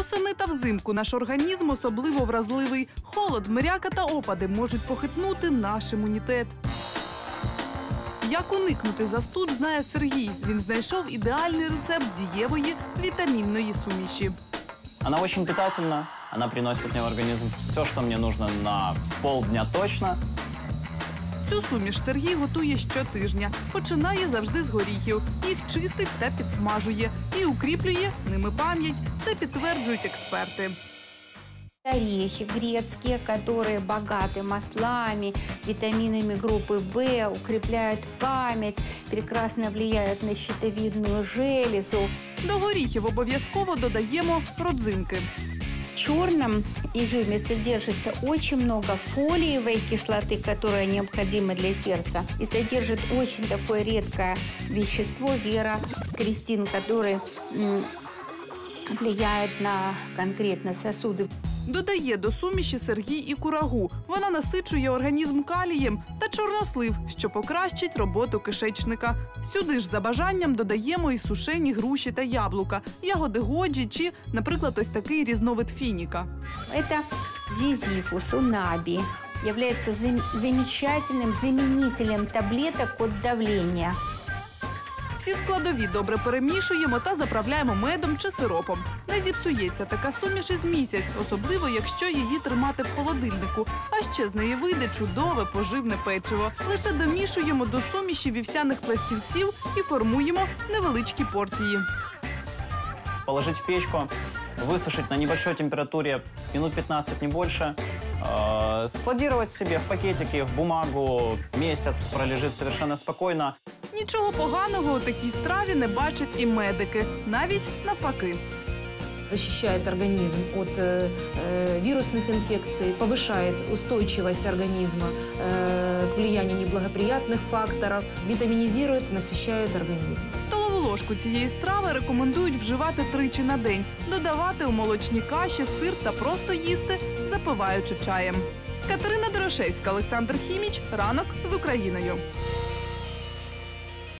Восени та взимку наш організм особливо вразливий. Холод, мряка та опади можуть похитнути наш імунітет. Як уникнути застуд, знає Сергій. Він знайшов ідеальний рецепт дієвої вітамінної суміші. Она очень питательна, она приносит мне в организм все, что мне нужно на полдня точно. Цю суміш Сергій готує щотижня. Починає завжди з горіхів. Їх чистить та підсмажує і укріплює ними пам'ять. Це підтверджують експерти. Орехи грецкие, которые богаты маслами, витаминами группы В, укрепляют память, прекрасно влияют на щитовидную железу. До горіхів обов'язково додаємо родзинки. В черном. Изюме содержится очень много фолиевой кислоты, которая необходима для сердца, и содержит очень такое редкое вещество вера крестин, который влияет на конкретно сосуды Додає до суміші Сергій і курагу. Вона насичує організм калієм та чорнослив, що покращить роботу кишечника. Сюди ж за бажанням додаємо і сушені груші та яблука, ягоди годжі чи, наприклад, ось такий різновид фініка. Это зизифус, унаби. Является зам- замечательным заменителем таблеток от давления. Всі складові добре перемішуємо та заправляємо медом чи сиропом. Не зіпсується така суміш із місяць, особливо якщо її тримати в холодильнику. А ще з неї вийде чудове поживне печиво. Лише домішуємо до суміші вівсяних пластівців і формуємо невеличкі порції. Положить в печку, высушить на небольшой температуре минут 15, не больше Э, Складировать себе в пакетики, в бумагу. Месяц пролежит совершенно спокойно. Нічого поганого у такій страві не бачать і медики, навіть навпаки. защищает организм от э, э, вирусных инфекций, повышает устойчивость организма э, к влиянию неблагоприятных факторов, витаминизирует, насыщает организм. Ложку цієї страви рекомендують вживати тричі на день, додавати у молочні каші, сир та просто їсти, запиваючи чаєм. Катерина Дорошевська, Олександр Хіміч. Ранок з Україною.